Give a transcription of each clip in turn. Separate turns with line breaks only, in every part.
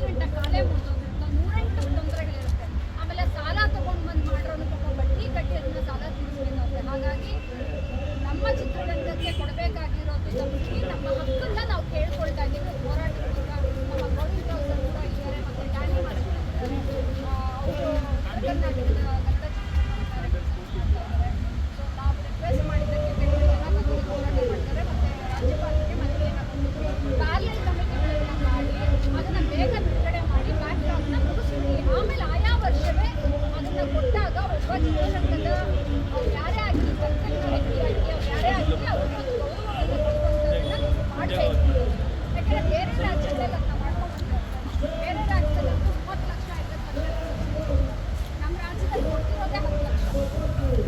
Investment ಕಾಲೇ ಮುಗಿದೋಗಿರುತ್ತೆ. ನೂರೆಂಟು ತೊಂದರೆಗಳಿರುತ್ತೆ ಆಮೇಲೆ ಸಾಲ ತಗೊಂಡು ಬಂದು ಮಾಡೋನು ಪಾಪ ಬಡ್ಡಿ ಕಟ್ಟಿ ಅದನ್ನ ಸಾಲ ತೀರಿಸಬೇಕಾಗುತ್ತೆ ಹಾಗಾಗಿ ನಮ್ಮ ಚಿತ್ರರಂಗಕ್ಕೆ ಕೊಡಬೇಕಾಗಿರೋದು ನಮಗೆ ನಮ್ಮ ಹಕ್ಕನ್ನ ನಾವು ಕೇಳ್ಕೊಳ್ತಾ ಇದ್ದೀವಿ ಹೋರಾಟದ ನಮ್ಮ ಗೌರವ ಕೂಡ ಇದ್ದಾರೆ. ಮತ್ತು ಕರ್ನಾಟಕದ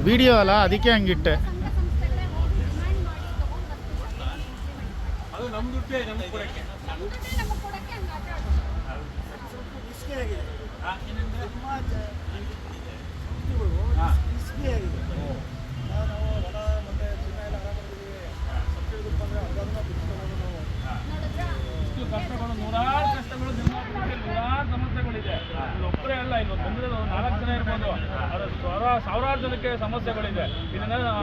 ವಿಡಿಯೋ ಅಲ್ಲ ಅದಕ್ಕೆ ಹಂಗಿಟ್ಟೆ.
ಅದು
ಬಂದಿರೋದು ಒಂದು ನಾಲ್ಕು ಜನ ಇರ್ಬೋದು. ಅವ್ರ ಸಾವಿರ ಸಾವಿರಾರು ಜನಕ್ಕೆ ಸಮಸ್ಯೆಗಳಿದೆ.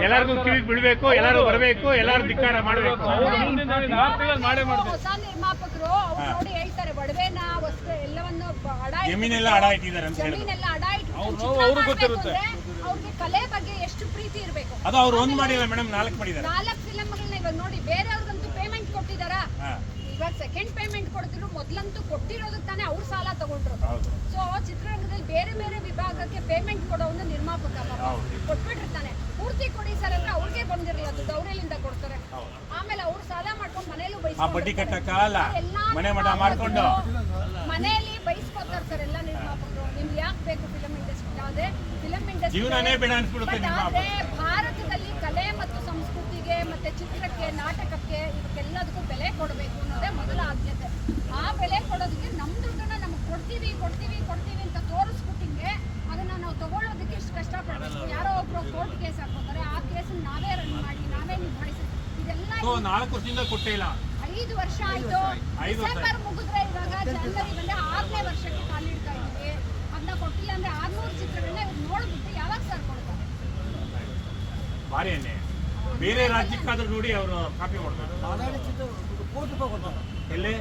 ಎಲ್ಲರಿಗೂ ಕಿವಿ ಬಿಡಬೇಕು ಎಲ್ಲರೂ ಬರಬೇಕು ಎಲ್ಲರೂ ಧಿಕ್ಕಾರ ಮಾಡಬೇಕು.
ಮುಂದಿನ ದಿನ ನಾಲ್ಕು ತಿಂಗಳು ಮಾಡೇ ಮಾಡ್ತೀವಿ.
ಹೊಸ ನಿರ್ಮಾಪಕರು ಅವ್ರು ನೋಡಿ ಹೇಳ್ತಾರೆ ಒಡವೆನ ವಸ್ತು ಎಲ್ಲವನ್ನು ಅಡ ಇಟ್ಟು-
ಜಮೀನೆಲ್ಲ ಅಡ ಇಟ್ಟಿದ್ದಾರೆ ಅಂತ ಹೇಳಿದ್ರು.
ಜಮೀನೆಲ್ಲ ಅಡ ಇಟ್ಬಿಟ್ಟು
ಅವ್ರು
ಚಿತ್ರ
ಅವ್ರಿಗೆ
ಮಾಡ್ಬೇಕು
ಗೊತ್ತಿರುತ್ತೆ.
ಅಂದ್ರೆ ಅವ್ರಿಗೆ ಕಲೆ ಬಗ್ಗೆ ಎಷ್ಟು ಪ್ರೀತಿ ಇರಬೇಕು?
ಅದು ಅವ್ರು ಒಂದ್ ಮಾಡಿಲ್ಲ ಮೇಡಮ್ ನಾಲ್ಕು ಮಾಡಿದ್ದಾರೆ.
ನಾಲ್ಕು ಫಿಲಮ್ಗಳನ್ನ ಇವಾಗ ನೋಡಿ ಬೇರೆಯವ್ರಿಗಂತೂ ಪೇಮೆಂಟ್ ಕೊಟ್ಟಿದಾರಾ
ಹಾ.
ಇವಾಗ ಸೆಕೆಂಡ್ ಪೇಮೆಂಟ್ ಕೊಡ್ತಿದ್ರು ಮೊದ್ಲಂತೂ ಕೊಟ್ಟಿರೋದಕ್ಕೆ ತಾನೇ ಅವ್ರು ಸಾಲ ತಗೊಂಡ್ರು
ಹೌದು.
ಸೊ ಚಿತ್ರರಂಗದಲ್ಲಿ ಬೇರೆ ಬೇರೆ ವಿಭಾಗಕ್ಕೆ ಪೇಮೆಂಟ್ ಕೊಡೋನು ನಿರ್ಮಾಪಕ. ಕೊಟ್ಬಿಟ್ಟಿರ್ತಾನೆ. ಪೂರ್ತಿ ಕೊಡಿ ಸರ್ ಅಂದ್ರೆ ಅವ್ರಿಗೆ ಬಂದಿರಲ್ಲ ದುಡ್ಡು ದೌರ್ಯಲಿಂದ ಕೊಡ್ತಾರೆ. ಆಮೇಲೆ ಅವ್ರು ಸಾಲ ಮಾಡ್ಕೊಂಡು ಮನೇಲೂ
ಮಾಡ್ಕೊಂಡು.
ಮನೆಯಲ್ಲಿ ಬೈಸ್ಕೊತಾರೆ ಸರ್ ಎಲ್ಲ ನಿರ್ಮಾಪಕರು. ನಿಮ್ಗೆ ಯಾಕೆ ಬೇಕು ಫಿಲಂ ಇಂಡಸ್ಟ್ರಿ ಯಾವುದೇ ಫಿಲಂ ಇಂಡಸ್ಟ್ರಿ ಆದ್ರೆ ಭಾರತದಲ್ಲಿ ಕಲೆ ಮತ್ತು ಸಂಸ್ಕೃತಿಗೆ ಮತ್ತೆ ಚಿತ್ರಕ್ಕೆ ನಾಟಕಕ್ಕೆ ಇದೆಲ್ಲ
ನಾಲ್ಕು ವರ್ಷದಿಂದ ಕೊಟ್ಟಿಲ್ಲ
ಐದು ವರ್ಷ ಆಯ್ತು.
ಐದು ವರ್ಷ
ಡಿಸೆಂಬರ್ ಮುಗಿದ್ರೆ ಇವಾಗ ಜನವರಿ ಬಂದ್ರೆ ಆರನೇ ವರ್ಷಕ್ಕೆ ಕಾಲಿಡ್ತಾ ಇದ್ದೀವಿ. ಅದನ್ನ ಕೊಟ್ಟಿಲ್ಲ ಅಂದ್ರೆ ಆರ್ನೂರು ಚಿತ್ರಗಳನ್ನ ಇವ್ರು ನೋಡ್ಬಿಟ್ಟು ಯಾವಾಗ ಸರ್ ಕೊಡ್ತಾರೆ?
ಭಾರಿ ಎಣ್ಣೆ ಬೇರೆ ರಾಜ್ಯಕ್ಕಾದ್ರೂ ನೋಡಿ ಅವರು ಕಾಪಿ
ಕೋಟಿ ರೂಪಾಯಿ ಕೊಡ್ತಾರೆ.
ಎಲ್ಲಿ?